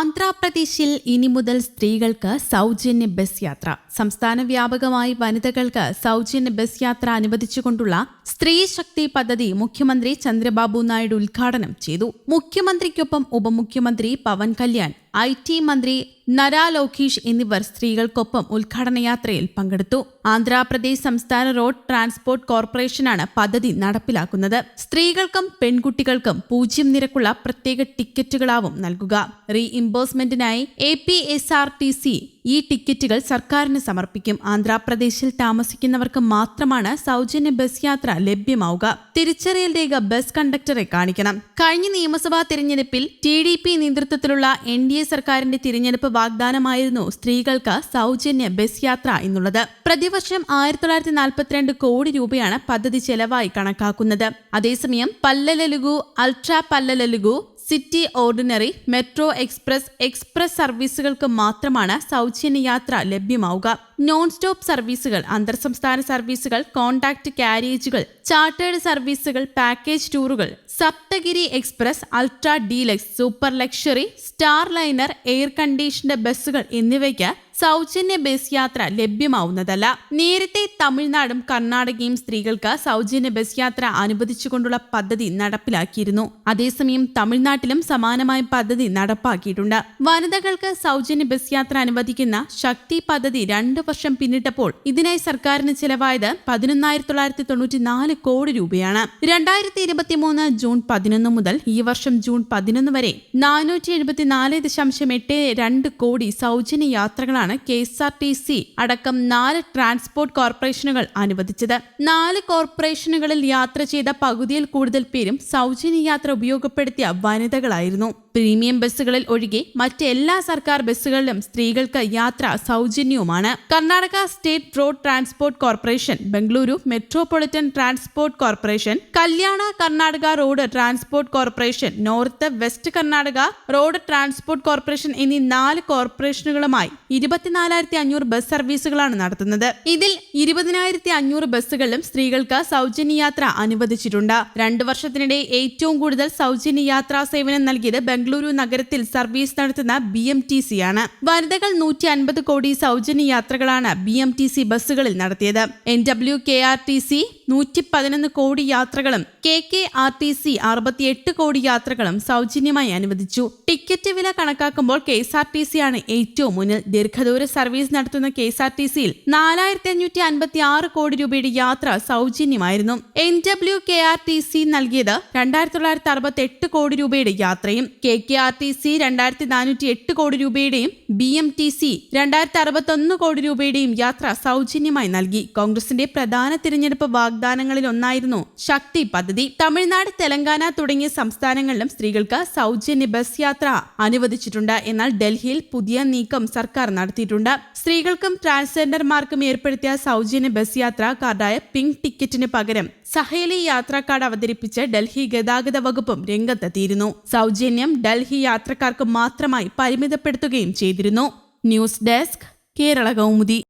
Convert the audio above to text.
ആന്ധ്രാപ്രദേശിൽ ഇനി മുതൽ സ്ത്രീകൾക്ക് സൗജന്യ ബസ് യാത്ര. സംസ്ഥാന വ്യാപകമായി വനിതകൾക്ക് സൗജന്യ ബസ് യാത്ര അനുവദിച്ചുകൊണ്ടുള്ള സ്ത്രീ ശക്തി പദ്ധതി മുഖ്യമന്ത്രി ചന്ദ്രബാബു നായിഡു ഉദ്ഘാടനം ചെയ്തു. മുഖ്യമന്ത്രിക്കൊപ്പം ഉപമുഖ്യമന്ത്രി പവൻ കല്യാൺ ഐ ടി മന്ത്രി നരാ ലോകീഷ് എന്നിവർ സ്ത്രീകൾക്കൊപ്പം ഉദ്ഘാടന യാത്രയിൽ പങ്കെടുത്തു. ആന്ധ്രാപ്രദേശ് സംസ്ഥാന റോഡ് ട്രാൻസ്പോർട്ട് കോർപ്പറേഷനാണ് പദ്ധതി നടപ്പിലാക്കുന്നത്. സ്ത്രീകൾക്കും പെൺകുട്ടികൾക്കും പൂജ്യം നിരക്കുള്ള പ്രത്യേക ടിക്കറ്റുകളാവും നൽകുക. റീഇംബേഴ്സ്മെന്റിനായി A P S R T C ഈ ടിക്കറ്റുകൾ സർക്കാരിന് സമർപ്പിക്കും. ആന്ധ്രാപ്രദേശിൽ താമസിക്കുന്നവർക്ക് മാത്രമാണ് സൗജന്യ ബസ് യാത്ര ലഭ്യമാവുക. തിരിച്ചറിയൽ രേഖ ബസ് കണ്ടക്ടറെ കാണിക്കണം. കഴിഞ്ഞ നിയമസഭാ തിരഞ്ഞെടുപ്പിൽ ടി ഡി പി നേതൃത്വത്തിലുള്ള എൻ ഡി എ സർക്കാരിന്റെ തിരഞ്ഞെടുപ്പ് വാഗ്ദാനമായിരുന്നു സ്ത്രീകൾക്ക് സൗജന്യ ബസ് യാത്ര എന്നുള്ളത്. പ്രതിവർഷം ആയിരത്തി തൊള്ളായിരത്തി നാൽപ്പത്തിരണ്ട് കോടി രൂപയാണ് പദ്ധതി ചെലവായി കണക്കാക്കുന്നത്. അതേസമയം Palle Velugu ultra Palle Velugu city ordinary metro express express സർവീസുകൾക്ക് മാത്രമാണ് സൗജന്യ യാത്ര ലഭ്യമാവുക. നോൺ സ്റ്റോപ്പ് സർവീസുകൾ അന്തർ സംസ്ഥാന സർവീസുകൾ കോണ്ടാക്ട് കാരേജുകൾ ചാർട്ടേഡ് സർവീസുകൾ package ടൂറുകൾ Saptagiri express ultra deluxe super luxury star liner air conditioned ബസ്സുകൾ എന്നിവയ്ക്ക് സൗജന്യ ബസ് യാത്ര ലഭ്യമാവുന്നതല്ല. നേരത്തെ തമിഴ്നാടും കർണാടകയും സ്ത്രീകൾക്ക് സൗജന്യ ബസ് യാത്ര അനുവദിച്ചുകൊണ്ടുള്ള പദ്ധതി നടപ്പിലാക്കിയിരുന്നു. അതേസമയം തമിഴ്നാട്ടിലും സമാനമായ പദ്ധതി നടപ്പാക്കിയിട്ടുണ്ട്. വനിതകൾക്ക് സൗജന്യ ബസ് യാത്ര അനുവദിക്കുന്ന ശക്തി പദ്ധതി രണ്ടു വർഷം പിന്നിട്ടപ്പോൾ ഇതിനായി സർക്കാരിന് ചിലവായത് പതിനൊന്നായിരത്തി തൊള്ളായിരത്തി കോടി രൂപയാണ്. രണ്ടായിരത്തി ഇരുപത്തിമൂന്ന് ജൂൺ പതിനൊന്ന് മുതൽ ഈ വർഷം ജൂൺ പതിനൊന്ന് വരെ നാനൂറ്റി എഴുപത്തിനാല് ദശാംശം എട്ട് രണ്ട് കോടി സൗജന്യ യാത്രകളാണ് K S R T C അടക്കം നാല് ട്രാൻസ്പോർട്ട് കോർപ്പറേഷനുകൾ അനുവദിച്ചത്. നാല് കോർപ്പറേഷനുകളിൽ യാത്ര ചെയ്ത പകുതിയിൽ കൂടുതൽ പേരും സൗജന്യ യാത്ര ഉപയോഗപ്പെടുത്തിയ വനിതകളായിരുന്നു. പ്രീമിയം ബസ്സുകളിൽ ഒഴികെ മറ്റെല്ലാ സർക്കാർ ബസ്സുകളിലും സ്ത്രീകൾക്ക് യാത്ര സൗജന്യവുമാണ്. Karnataka state road transport corporation Bengaluru metropolitan transport corporation Kalyana Karnataka road transport corporation north west Karnataka road transport corporation എന്നീ നാല് കോർപ്പറേഷനുകളുമായി ഇരുപത്തിനാലായിരത്തി അഞ്ഞൂറ് ബസ് സർവീസുകളാണ് നടത്തുന്നത്. ഇതിൽ ഇരുപതിനായിരത്തി അഞ്ഞൂറ് ബസ്സുകളിലും സ്ത്രീകൾക്ക് സൗജന്യ യാത്ര അനുവദിച്ചിട്ടുണ്ട്. രണ്ടു വർഷത്തിനിടെ ഏറ്റവും കൂടുതൽ സൗജന്യ യാത്രാ സേവനം നൽകിയത് ബംഗളൂരു നഗരത്തിൽ സർവീസ് നടത്തുന്ന ബി എം ടി സി ആണ്. വനിതകൾ നൂറ്റി അൻപത് കോടി സൗജന്യ യാത്രകളാണ് ബി എം ടി സി ബസ്സുകളിൽ നടത്തിയത്. N W K R T C നൂറ്റി പതിനൊന്ന് കോടി യാത്രകളും K K R T C അറുപത്തിയെട്ട് കോടി യാത്രകളും സൗജന്യമായി അനുവദിച്ചു. ടിക്കറ്റ് വില കണക്കാക്കുമ്പോൾ K S R T C ആണ് ഏറ്റവും മുന്നിൽ. ദീർഘദൂര സർവീസ് നടത്തുന്ന കെ എസ് ആർ ടി സിയിൽ നാലായിരത്തി അഞ്ഞൂറ്റി അൻപത്തി ആറ് കോടി രൂപയുടെ യാത്ര സൗജന്യമായിരുന്നു. N W K R T C നൽകിയത് രണ്ടായിരത്തി തൊള്ളായിരത്തി അറുപത്തി എട്ട് കോടി രൂപയുടെ യാത്രയും K K K R T C രണ്ടായിരത്തി നാനൂറ്റി എട്ട് കോടി രൂപയുടെയും ബി എം ടി സി രണ്ടായിരത്തി അറുപത്തി ഒന്ന് കോടി രൂപയുടെയും യാത്ര സൗജന്യമായി നൽകി. കോൺഗ്രസിന്റെ പ്രധാന തിരഞ്ഞെടുപ്പ് വാഗ്ദാനങ്ങളിൽ ഒന്നായിരുന്നു ശക്തി പദ്ധതി. തമിഴ്നാട് തെലങ്കാന തുടങ്ങിയ സംസ്ഥാനങ്ങളിലും സ്ത്രീകൾക്ക് സൗജന്യ ബസ് യാത്ര അനുവദിച്ചിട്ടുണ്ട്. എന്നാൽ ഡൽഹിയിൽ പുതിയ നീക്കം സർക്കാർ നടത്തിയിട്ടുണ്ട്. സ്ത്രീകൾക്കും ട്രാൻസ്ജെൻഡർമാർക്കും ഏർപ്പെടുത്തിയ സൗജന്യ ബസ് യാത്ര കാർഡായ പിങ്ക് ടിക്കറ്റിന് പകരം സഹേലി യാത്രാ കാർഡ് അവതരിപ്പിച്ച് ഡൽഹി ഗതാഗത വകുപ്പും രംഗത്തെത്തിയിരുന്നു. സൗജന്യം ഡൽഹി യാത്രക്കാർക്ക് മാത്രമായി പരിമിതപ്പെടുത്തുകയും ചെയ്തിരുന്നു. News desk Kerala Kaumudi.